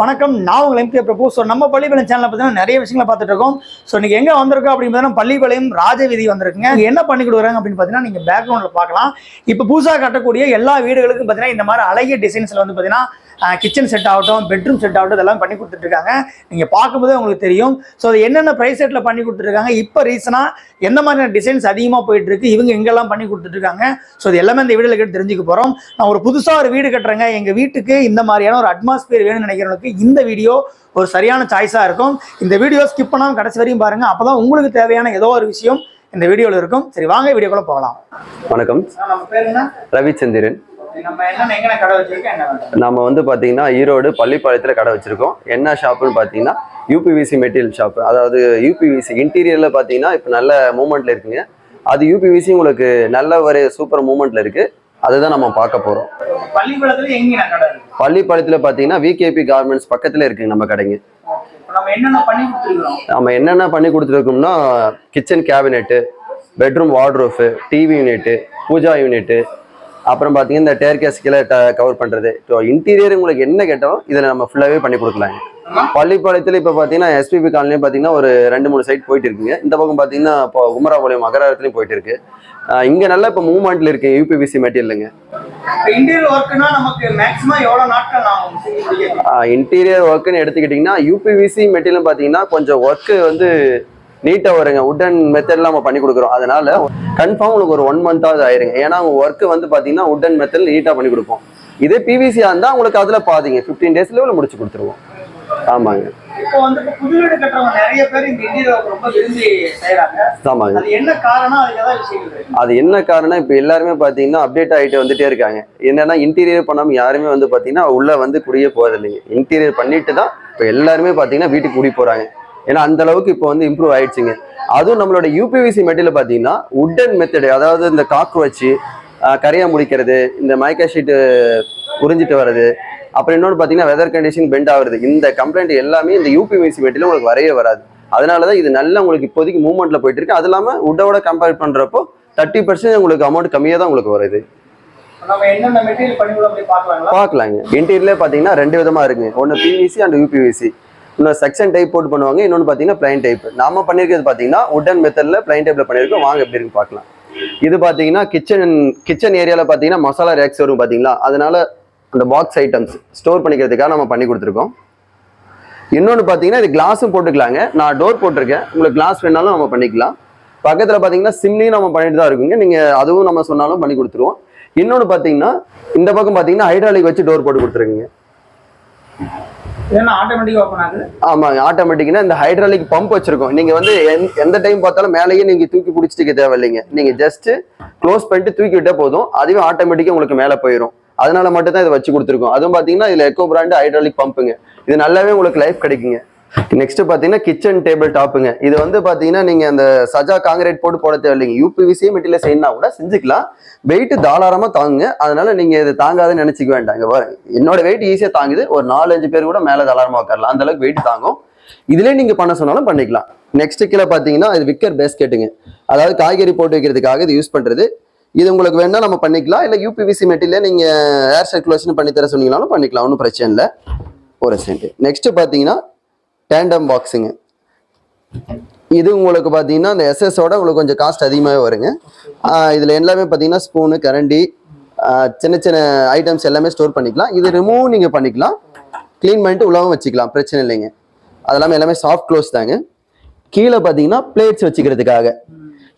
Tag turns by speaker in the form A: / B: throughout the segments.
A: வணக்கம். நான் உங்கள் எம்கே பிரபு. ஸோ நம்ம பள்ளிப்பாளையம் சேனலில் பார்த்தீங்கன்னா நிறைய விஷயங்களை பார்த்துட்டு இருக்கோம் ஸோ நீங்கள் எங்கே வந்திருக்கோம் அப்படின்னு பார்த்தீங்கன்னா பள்ளிப்பாளையம் ராஜவீதி வந்திருக்குங்க. என்ன பண்ணி கொடுக்குறாங்க அப்படின்னு பார்த்தீங்கன்னா நீங்கள் பேக்ரவுண்டில் பார்க்கலாம். இப்போ புதுசாக கட்டக்கூடிய எல்லா வீடுகளுக்கும் பார்த்தீங்கன்னா இந்த மாதிரி அழகிய டிசைன்ஸில் வந்து பார்த்தீங்கன்னா கிச்சன் செட் ஆகட்டும் பெட்ரூம் செட் ஆகட்டும் இதெல்லாம் பண்ணி கொடுத்துட்ருக்காங்க. நீங்கள் பார்க்கும்போதே உங்களுக்கு தெரியும். ஸோ அது என்னென்ன ப்ரைஸ் செட்டில் பண்ணி கொடுத்துருக்காங்க இப்போ ரீசனாக எந்த மாதிரியான டிசைன்ஸ் அதிகமாக போயிட்டு இருக்கு இவங்க எங்கெல்லாம் பண்ணி கொடுத்துட்ருக்காங்க. ஸோ இது எல்லாமே இந்த வீடியோவில் கேட்டு தெரிஞ்சுக்க போகிறோம் நான் ஒரு புதுசாக ஒரு வீடு கட்டுறேங்க. எங்கள் வீட்டுக்கு இந்த மாதிரியான ஒரு அட்மாஸ்பியர் வேணும்னு நினைக்கிறவங்களுக்கு இந்த வீடியோ ஒரு சரியான சாய்ஸாக இருக்கும். இந்த வீடியோ ஸ்கிப் பண்ணாமல் கடைசி வரையும் பாருங்கள் அப்போ தான் உங்களுக்கு தேவையான ஏதோ ஒரு விஷயம் இந்த வீடியோவில் இருக்கும். சரி வாங்க வீடியோக்குள்ள போகலாம்.
B: வணக்கம். ரவிச்சந்திரன்.
A: நம்ம
B: வந்து பார்த்தீங்கன்னா ஈரோடு பள்ளிப்பாளையத்தில் கடை வச்சிருக்கோம். என்ன ஷாப்புன்னு பார்த்தீங்கன்னா யூபிவிசி மெட்டீரியல் ஷாப் அதாவது யூபிவிசி இன்டீரியரில் பார்த்தீங்கன்னா இப்போ நல்ல மூமெண்ட்டில் இருக்குங்க. அது யூபிவிசி உங்களுக்கு நல்ல ஒரு சூப்பர் மூமெண்ட்டில் இருக்குது அதுதான் நம்ம பார்க்க போகிறோம் பள்ளிப்பாளையத்தில் பார்த்தீங்கன்னா விகேபி கார்மெண்ட்ஸ் பக்கத்தில் இருக்குங்க நம்ம கடைங்க.
A: நம்ம என்னென்ன பண்ணி
B: கொடுத்துருக்கோம்னா kitchen cabinet bedroom wardrobe TV unit pooja unit அப்புறம் பார்த்தீங்கன்னா இந்த டேர் கேஸ் கீழே கவர் பண்ணுறது ஸோ இன்டீரியர் உங்களுக்கு என்ன கேட்டாலும் இதில் நம்ம ஃபுல்லாகவே பண்ணி கொடுக்கலாங்க பள்ளிப்பாளையத்தில் இப்போ பார்த்தீங்கன்னா எஸ்பிபி காலனிலையும் பார்த்தீங்கன்னா ஒரு ரெண்டு மூணு சைட் போயிட்டு இருக்குங்க இந்த பக்கம் பார்த்தீங்கன்னா இப்போ குமராபாளையம் மகராரத்துலையும் போயிட்டு இருக்கு இங்க நல்லா இப்போ மூவ்மெண்ட்ல இருக்கு யூபிவிசி மெட்டீரியலுங்க
A: இன்டீரியர்
B: ஒர்க்குன்னு எடுத்துக்கிட்டிங்கன்னா யூபிவிசி மெட்டீரியல் பார்த்தீங்கன்னா கொஞ்சம் ஒர்க்கு வந்து நீட்டாக வருங்க. உட்டன் மெத்தடில் நம்ம பண்ணி கொடுக்குறோம். அதனால கன்ஃபார்ம் உங்களுக்கு ஒரு ஒன் மந்த்தாவது ஆயிருங்க. ஏன்னா உங்க ஒர்க்கு வந்து பார்த்தீங்கன்னா உட்டன் மெத்தடில் நீட்டாக பண்ணி கொடுப்போம். இதே பிவிசியாக இருந்தால் உங்களுக்கு அதில் பாதிங்க. ஃபிஃப்டீன் டேஸ்ல முடிச்சு கொடுத்துருவோம். ஆமாங்க.
A: இப்போ வந்து இப்ப புது வீடு கட்டுறவங்க நிறைய பேர் இந்த இன்டீரியர் ஒர்க் ரொம்ப விரும்பி செய்யறாங்க
B: ஆமாங்க.
A: அது என்ன காரணம்? அதுக்கு ஏதாவது விஷயங்கள் இருக்கு.
B: அது என்ன காரணம்? இப்போ எல்லாருமே பார்த்தீங்கன்னா அப்டேட் ஆகிட்டு வந்துட்டே இருக்காங்க. என்னன்னா இன்டீரியர் பண்ணாமல் யாருமே வந்து பார்த்தீங்கன்னா உள்ள வந்து குடியே போகிறதில்லைங்க இன்டீரியர் பண்ணிட்டு தான் இப்போ எல்லாருமே பார்த்தீங்கன்னா வீட்டுக்கு குடி போகிறாங்க ஏன்னா அந்த அளவுக்கு இப்போ வந்து இம்ப்ரூவ் ஆயிடுச்சுங்க. அதுவும் நம்மளோட யூபிவிசி மெட்டீரியல் பார்த்தீங்கன்னா உட்டன் மெத்தடு அதாவது இந்த காக்கு வச்சு கரையா முடிக்கிறது இந்த மைக்கா ஷீட்டு உறிஞ்சிட்டு வர்றது அப்புறம் இன்னொன்று பார்த்தீங்கன்னா வெதர் கண்டிஷன் பெண்ட் ஆகுறது இந்த கம்ப்ளைண்ட் எல்லாமே இந்த யூபிவிசி மெட்டீரியல் உங்களுக்கு வரவே வராது. அதனால தான் இது நல்லா உங்களுக்கு இப்போதைக்கு மூவ்மெண்ட்ல போயிட்டு இருக்கு. அது இல்லாமல் உட்டோட கம்பேர் பண்றப்போ தேர்ட்டி பர்சன்ட் உங்களுக்கு அமௌண்ட் கம்மியாக தான் உங்களுக்கு வருது பார்க்கலாங்க. இன்டீரியர்ல பார்த்தீங்கன்னா ரெண்டு விதமா இருக்குங்க. ஒன்று பிவிசி அண்ட் யூபிவிசி இன்னொரு செக்ஷன் டைப் போட்டு பண்ணுவாங்க. இன்னொன்று பார்த்தீங்கன்னா பிளைன் டைப் நாம பண்ணியிருக்கிறது பார்த்தீங்கன்னா உடன் மெத்தடில் பிளைன் டைப்ல பண்ணியிருக்கோம் வாங்க எப்படி இருக்கு பார்க்கலாம். இது பார்த்தீங்கன்னா கிச்சன் கிச்சன் ஏரியாவில் பார்த்தீங்கன்னா மசாலா ரேக்ஸ் வரும் பார்த்தீங்களா அதனால அந்த பாக்ஸ் ஐட்டம்ஸ் ஸ்டோர் பண்ணிக்கிறதுக்காக நம்ம பண்ணி கொடுத்துருக்கோம். இன்னொன்று பார்த்தீங்கன்னா இது கிளாஸும் போட்டுக்கலாங்க. நான் டோர் போட்டிருக்கேன். உங்களுக்கு கிளாஸ் வேணாலும் நம்ம பண்ணிக்கலாம். பக்கத்தில் பார்த்தீங்கன்னா சிம்லையும் நம்ம பண்ணிட்டு தான் இருக்குங்க. நீங்கள் அதுவும் நம்ம சொன்னாலும் பண்ணி கொடுத்துருவோம். இன்னொன்று பார்த்தீங்கன்னா இந்த பக்கம் பார்த்தீங்கன்னா ஹைட்ராலிக் வச்சு டோர் போட்டு கொடுத்துருக்குங்க.
A: ஆட்டோமேட்டிக்
B: ஆமாங்க ஆட்டோமேட்டிக்னா இந்த ஹைட்ராலிக் பம்ப் வச்சிருக்கோம். நீங்க வந்து எந்த- எந்த டைம் பார்த்தாலும் மேலேயே நீங்க தூக்கி பிடிச்சிட்டு தேவையில்லைங்க. நீங்க ஜஸ்ட் க்ளோஸ் பண்ணிட்டு தூக்கி விட்டா போதும். அதுவே ஆட்டோமேட்டிக்கா உங்களுக்கு மேலே போயிடும் அதனால மட்டும் தான் இதை வச்சு கொடுத்துருக்கோம். அதுவும் பாத்தீங்கன்னா இதுல எக்கோ பிராண்டு ஹைட்ராலிக் பம்புங்க இது நல்லாவே உங்களுக்கு லைஃப் கிடைக்குங்க. நெக்ஸ்ட் பார்த்தீங்கன்னா கிச்சன் டேபிள் டாப்புங்க இது வந்து பார்த்தீங்கன்னா நீங்க அந்த சஜா காங்கிரீட் போட்டு போட தேவையில்லைங்க. யூபிவிசியே மெட்டீரியல் செய்யணும்னா கூட செஞ்சுக்கலாம். வெயிட் தாராளமா தாங்குங்க. அதனால நீங்க இது தாங்காதுன்னு நினைச்சுக்க வேண்டாம். இங்க பாருங்க. என்னோட வெயிட் ஈஸியா தாங்குது. ஒரு நாலு அஞ்சு பேர் கூட மேல தாராளமா உட்காரலாம் அந்த அளவுக்கு வெயிட் தாங்கும். இதுலயே நீங்க பண்ண சொன்னாலும் பண்ணிக்கலாம். நெக்ஸ்ட் கீழே பாத்தீங்கன்னா இது விக்கர் பேஸ்கெட்டுங்க அதாவது காய்கறி போட்டு வைக்கிறதுக்காக இது யூஸ் பண்றது. இது உங்களுக்கு வேணா நம்ம பண்ணிக்கலாம். இல்ல யூபிவிசி மெட்டீரியல் நீங்க ஏர் சர்க்குலேஷன் பண்ணி தர சொன்னீங்கனாலும் பண்ணிக்கலாம். ஒன்றும் பிரச்சனை இல்லை. ஒரு சென்ட் நெக்ஸ்ட் பாத்தீங்கன்னா டேண்டம் பாக்ஸுங்க இது உங்களுக்கு பார்த்தீங்கன்னா இந்த எஸ்எஸோட உங்களுக்கு கொஞ்சம் காஸ்ட் அதிகமாகவே வருங்க. இதில் எல்லாமே பார்த்தீங்கன்னா ஸ்பூனு கரண்டி சின்ன சின்ன ஐட்டம்ஸ் எல்லாமே ஸ்டோர் பண்ணிக்கலாம். இது ரிமூவ் நீங்கள் பண்ணிக்கலாம். க்ளீன் பண்ணிட்டு உள்ளவும் வச்சுக்கலாம். பிரச்சனை இல்லைங்க. அது இல்லாமல் எல்லாமே சாஃப்ட் க்ளோஸ் தாங்க. கீழே பார்த்தீங்கன்னா பிளேட்ஸ் வச்சுக்கிறதுக்காக.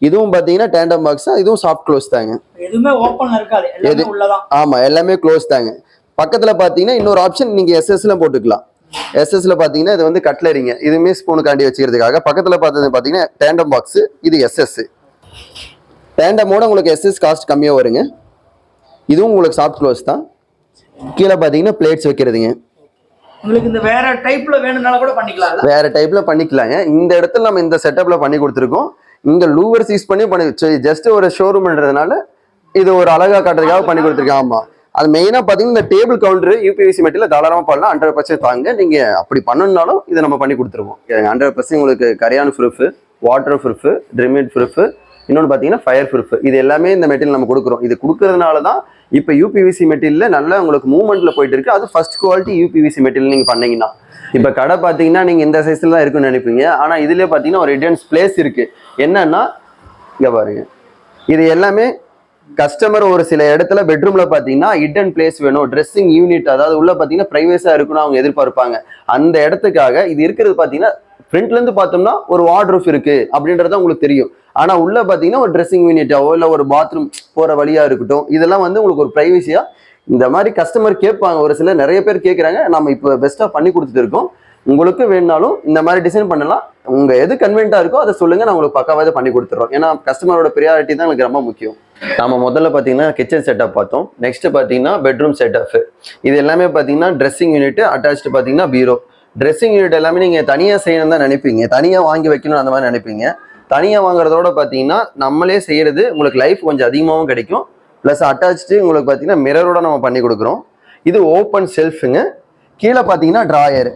B: இதுவும் பார்த்தீங்கன்னா டேண்டம் பாக்ஸ் இதுவும் சாஃப்ட் க்ளோஸ் தாங்க.
A: எதுவுமே ஓப்பன்ல இருக்காது. எல்லாமே
B: எது? ஆமாம் எல்லாமே க்ளோஸ் தாங்க. பக்கத்தில் பார்த்தீங்கன்னா இன்னொரு ஆப்ஷன் நீங்கள் எஸ்எஸ்ல போட்டுக்கலாம். எஸ்எஸ்ல பார்த்தீங்கன்னா இது வந்து கட்லரிங்க. இதுவுமே ஸ்பூனுக்காண்டி வச்சுக்கிறதுக்காக. பக்கத்தில் பார்த்தது பார்த்தீங்கன்னா டேண்டம் பாக்ஸ் இது எஸ்எஸ் டேண்டமோட உங்களுக்கு எஸ்எஸ் காஸ்ட் கம்மியாக வருங்க. இதுவும் உங்களுக்கு சாஃப்ட் க்ளோஸ் தான். கீழே பார்த்தீங்கன்னா பிளேட்ஸ் வைக்கிறதுங்க.
A: உங்களுக்கு இந்த வேற டைப்ல கூட பண்ணிக்கலாம்ல
B: வேற டைப்ல பண்ணிக்கலாங்க. இந்த இடத்துல நம்ம இந்த செட்டப்ல பண்ணி கொடுத்துருக்கோம். இங்க லூவர்ஸ் யூஸ் பண்ணி பண்ணி ஜஸ்ட் ஒரு ஷோரூம்ன்றதுனால இது ஒரு அழகா காட்டுறதுக்காக பண்ணி கொடுத்துருக்கேன் ஆமா. அது மெயினாக பார்த்தீங்கன்னா இந்த டேபிள் கவுண்டர் யூபிவிசி மெட்டீரியல் தாராளமாக பண்ணலாம். ஹண்ட்ரட் பர்சன்ட் தாங்க. நீங்கள் அப்படி பண்ணணுன்னாலும் இதை நம்ம பண்ணி கொடுத்துருவோம். ஹண்ட்ரட் பர்சன்ட் உங்களுக்கு கரையான் proof water proof termite proof இன்னொன்று பார்த்தீங்கன்னா ஃபயர் ப்ரூஃப் இது எல்லாமே இந்த மெட்டீரியல் நம்ம கொடுக்குறோம். இது கொடுக்கறதுனால தான் இப்போ யூபிவிசி மெட்டீரியல் நல்லா உங்களுக்கு மூவ்மெண்ட்டில் போயிட்டு இருக்கு. அது ஃபர்ஸ்ட் குவாலிட்டி யூபிவிசி மெட்டீரியல் நீங்கள் பண்ணீங்கன்னா. இப்போ கடை பார்த்தீங்கன்னா நீங்கள் இந்த சைஸில் தான் இருக்குன்னு நினைப்பீங்க. ஆனால் இதுலேயே பார்த்தீங்கன்னா ஒரு ரிட்டர்ன்ஸ் பிளேஸ் இருக்குது என்னன்னா இங்கே பாருங்க. இது எல்லாமே கஸ்டமர் ஒரு சில இடத்துல பெட்ரூம்ல பாத்தீங்கன்னா ஹிட்டன் பிளேஸ் வேணும் ட்ரெஸ்ஸிங் யூனிட் அதாவது உள்ள பாத்தீங்கன்னா பிரைவேஸா இருக்கணும் அவங்க எதிர்பார்ப்பாங்க. அந்த இடத்துக்காக இது இருக்கிறது பாத்தீங்கன்னா ஃப்ரண்ட்ல இருந்து பார்த்தோம்னா ஒரு வார்ட்ரூஃப் இருக்கு அப்படின்றது உங்களுக்கு தெரியும். ஆனா உள்ள பாத்தீங்கன்னா ஒரு ட்ரெஸ்ஸிங் யூனிட்டாவோ இல்ல ஒரு பாத்ரூம் போற வழியா இருக்கட்டும் இதெல்லாம் வந்து உங்களுக்கு ஒரு பிரைவசியா இந்த மாதிரி கஸ்டமர் கேட்பாங்க. ஒரு சில நிறைய பேர் கேட்குறாங்க நம்ம இப்போ பெஸ்ட்டாக பண்ணி கொடுத்துட்டு இருக்கோம். உங்களுக்கு வேணாலும் இந்த மாதிரி டிசைன் பண்ணலாம். உங்க எது கன்வென்ட்டாக இருக்கோ அதை சொல்லுங்க. நான் உங்களுக்கு பக்காவாக பண்ணி கொடுத்துறோம். ஏன்னா கஸ்டமரோட ப்ரியாரிட்டி தான் எனக்கு ரொம்ப முக்கியம். நம்ம முதல்ல பார்த்தீங்கன்னா கிச்சன் செட்டப் பார்த்தோம். நெக்ஸ்ட் பார்த்தீங்கன்னா பெட்ரூம் செட்டப் இது எல்லாமே பார்த்தீங்கன்னா ட்ரெஸ்ஸிங் யூனிட் அட்டாச்டு பார்த்தீங்கன்னா பீரோ ட்ரெஸ்ஸிங் யூனிட் எல்லாமே நீங்கள் தனியாக செய்யணும் தான் நினைப்பீங்க. தனியாக வாங்கி வைக்கணும் அந்த மாதிரி நினைப்பீங்க. தனியாக வாங்குறதோட பார்த்தீங்கன்னா நம்மளே செய்கிறது உங்களுக்கு லைஃப் கொஞ்சம் அதிகமாகவும் கிடைக்கும். ப்ளஸ் அட்டாச்சு உங்களுக்கு பார்த்தீங்கன்னா மிரரோட நம்ம பண்ணி கொடுக்குறோம். இது ஓப்பன் செல்ஃபுங்க கீழே பார்த்தீங்கன்னா ட்ராயர்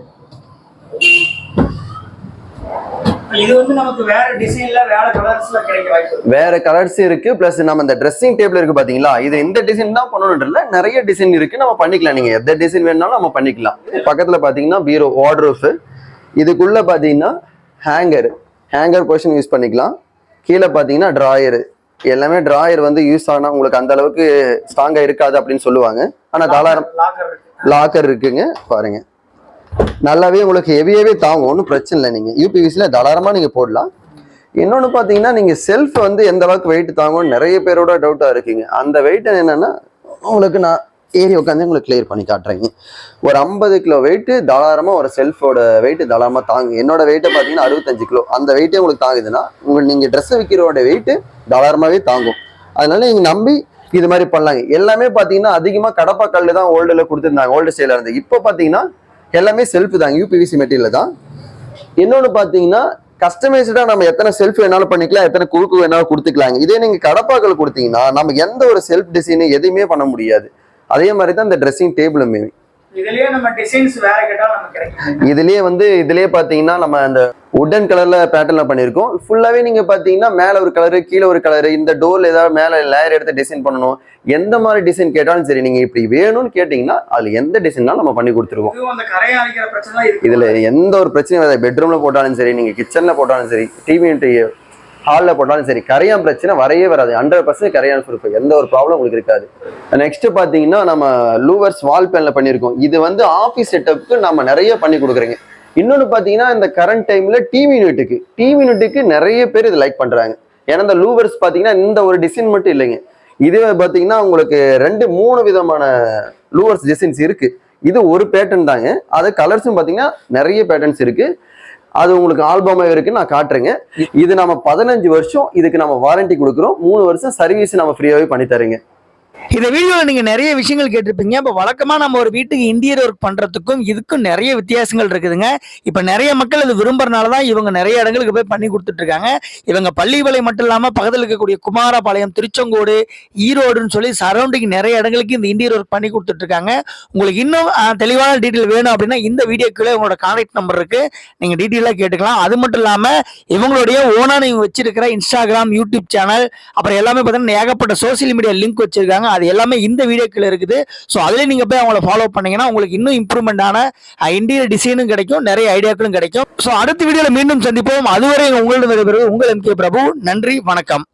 A: இது வந்து நமக்கு வேற டிசைன்ல வேற கலர்ஸ்ல கிடைக்க வாய்ப்பு இருக்கு.
B: வேற கலர்ஸ் இருக்கு ப்ளஸ் நம்ம இந்த ட்ரெஸ்ஸிங் டேபிள் இருக்கு பாத்தீங்களா? இது இந்த டிசைன் தான் பண்ணணும் இல்ல நிறைய டிசைன் இருக்கு. நம்ம பண்ணிக்கலாம். நீங்க எந்த டிசைன் வேணாலும் நம்ம பண்ணிக்கலாம். பக்கத்துல பாத்தீங்கன்னா பீரோ வார்ட்ரூஃப் இதுக்குள்ள பாத்தீங்கன்னா ஹேங்கர் ஹேங்கர் பொசிஷன் யூஸ் பண்ணிக்கலாம். கீழே பாத்தீங்கன்னா டிராயர் எல்லாமே டிராயர் வந்து யூஸ் ஆனா உங்களுக்கு அந்த அளவுக்கு ஸ்ட்ராங்கா இருக்காது அப்படின்னு சொல்லுவாங்க. ஆனா தாராளம்
A: லாக்கர்
B: இருக்குங்க. பாருங்க. நல்லாவே உங்களுக்கு ஹெவியாகவே தாங்கும். ஒன்றும் பிரச்சனை இல்லை நீங்கள் யூபிவிசியில் தாராளமாக நீங்கள் போடலாம். இன்னொன்று பார்த்தீங்கன்னா நீங்கள் செல்ஃப் வந்து எந்த அளவுக்கு வெயிட் தாங்கும்னு நிறைய பேரோட டவுட்டாக இருக்குங்க. அந்த வெயிட் என்னென்னா உங்களுக்கு நான் ஏறி உட்காந்து உங்களுக்கு கிளியர் பண்ணி காட்டுறேங்க. ஒரு ஐம்பது கிலோ வெயிட்டு தாராளமாக ஒரு செல்ஃபோட வெயிட் தாராளமாக தாங்கு. என்னோட வெயிட்டை பார்த்தீங்கன்னா அறுபத்தஞ்சு கிலோ. அந்த வெயிட்டே உங்களுக்கு தாங்குதுன்னா உங்கள் நீங்கள் ட்ரெஸ்ஸை விற்கிறோட வெயிட்டு தாராளமாகவே தாங்கும். அதனால நீங்கள் நம்பி இது மாதிரி பண்ணலாங்க. எல்லாமே பார்த்தீங்கன்னா அதிகமாக கடப்பா கல் தான் ஓல்டில் கொடுத்துருந்தாங்க. ஓல்டு ஸ்டைலில் இருந்து. இப்போ பார்த்தீங்கன்னா எல்லாமே செல்ஃப் தான் யூபிவிசி மெட்டீரியல் தான். இன்னொன்று பார்த்தீங்கன்னா கஸ்டமைஸ்டாக நம்ம எத்தனை செல்ஃப் வேணாலும் பண்ணிக்கலாம் எத்தனை குறுக்கு வேணாலும் கொடுத்துக்கலாங்க. இதே நீங்கள் கடப்பாக்கள் கொடுத்தீங்கன்னா நம்ம எந்த ஒரு செல்ஃப் டிசைனு எதுவுமே பண்ண முடியாது. அதே மாதிரி தான் இந்த ட்ரெஸ்ஸிங் டேபிளுமே
A: இதுலயே நம்ம டிசைன்ஸ் வேற கேட்டாலும் நமக்கு கிடைக்கும்?
B: இதுலயே வந்து இதுலயே பாத்தீங்கன்னா நம்ம அந்த உடன் கலர்ல பேட்டர்ன்ல பண்ணியிருக்கோம். ஃபுல்லாவே நீங்க பாத்தீங்கன்னா மேல ஒரு கலரு கீழே ஒரு கலரு இந்த டோர்ல ஏதாவது மேல லேயர் எடுத்து டிசைன் பண்ணணும். எந்த மாதிரி டிசைன் கேட்டாலும் சரி நீங்க இப்படி வேணும்னு கேட்டீங்கன்னா அதுல எந்த டிசைன்னாலும் நம்ம பண்ணி கொடுத்துருவோம். இதுல எந்த ஒரு பிரச்சனையும் பெட்ரூம்ல போட்டாலும் சரி நீங்க கிச்சன்ல போட்டாலும் சரி டிவி ஹாலில் போட்டாலும் சரி கரையான் பிரச்சனை வரையே வராது. ஹண்ட்ரட் பர்சன்ட் கரையான் ப்ரூஃப் எந்த ஒரு ப்ராப்ளம் உங்களுக்கு இருக்காது. நெக்ஸ்ட் பார்த்தீங்கன்னா நம்ம லூவர்ஸ் வால் பேனில் பண்ணியிருக்கோம். இது வந்து ஆஃபீஸ் செட்டப்புக்கு நம்ம நிறைய பண்ணி கொடுக்குறீங்க. இன்னொன்று பார்த்தீங்கன்னா இந்த கரண்ட் டைமில் டிவி யூனிட்டுக்கு டிவி யூனிட்டுக்கு நிறைய பேர் இது லைக் பண்ணுறாங்க ஏன்னா இந்த லூவர்ஸ் பார்த்தீங்கன்னா இந்த ஒரு டிசைன் மட்டும் இல்லைங்க. இதுவே பார்த்தீங்கன்னா உங்களுக்கு ரெண்டு மூணு விதமான லூவர்ஸ் டிசைன்ஸ் இருக்குது இது ஒரு பேட்டர்ன் தாங்க. அது கலர்ஸும் பார்த்தீங்கன்னா நிறைய பேட்டர்ன்ஸ் இருக்குது அது உங்களுக்கு ஆல்பமாக இருக்குன்னு நான் காட்டுறேங்க. இது நம்ம பதினஞ்சு வருஷம் இதுக்கு நம்ம வாரண்டி கொடுக்குறோம். மூணு வருஷம் சர்வீஸ் நம்ம ஃப்ரீயாவே பண்ணி தரேங்க
A: இந்த வீடியோவில் நீங்கள் நிறைய விஷயங்கள் கேட்டிருப்பீங்க. இப்போ வழக்கமாக நம்ம ஒரு வீட்டுக்கு இன்டீரியர் ஒர்க் பண்ணுறதுக்கும் இதுக்கும் நிறைய வித்தியாசங்கள் இருக்குதுங்க. இப்போ நிறைய மக்கள் இது விரும்புறதுனாலதான் இவங்க நிறைய இடங்களுக்கு போய் பண்ணி கொடுத்துட்ருக்காங்க. இவங்க பள்ளிவலை மட்டும் இல்லாமல் பக்கத்தில் இருக்கக்கூடிய குமாரபாளையம் திருச்செங்கோடு ஈரோடுன்னு சொல்லி சரௌண்டிங் நிறைய இடங்களுக்கு இந்த இன்டீரியர் ஒர்க் பண்ணி கொடுத்துட்ருக்காங்க. உங்களுக்கு இன்னும் தெளிவான டீட்டெயில் வேணும் அப்படின்னா இந்த வீடியோக்குள்ளே உங்களோட கான்டாக்ட் நம்பர் இருக்குது நீங்கள் டீட்டெயிலாக கேட்டுக்கலாம். அது மட்டும் இல்லாமல் இவங்களுடைய ஓனாக இவங்க வச்சிருக்கிற இன்ஸ்டாகிராம் யூடியூப் சேனல் அப்புறம் எல்லாமே பார்த்தீங்கன்னா ஏகப்பட்ட சோசியல் மீடியா லிங்க் வச்சிருக்காங்க. அது எல்லாமே இந்த வீடியோக்கில் இருக்குது. ஸோ அதில் நீங்கள் போய் அவங்கள ஃபாலோ பண்ணீங்கன்னா உங்களுக்கு இன்னும் இம்ப்ரூவ்மெண்டான இன்டீரியர் டிசைனும் கிடைக்கும் நிறைய ஐடியாக்களும் கிடைக்கும். ஸோ அடுத்த வீடியோவில் மீண்டும் சந்திப்போம். அதுவரை உங்களிடம் விடைபெறுவது உங்கள் எம் கே பிரபு. நன்றி வணக்கம்.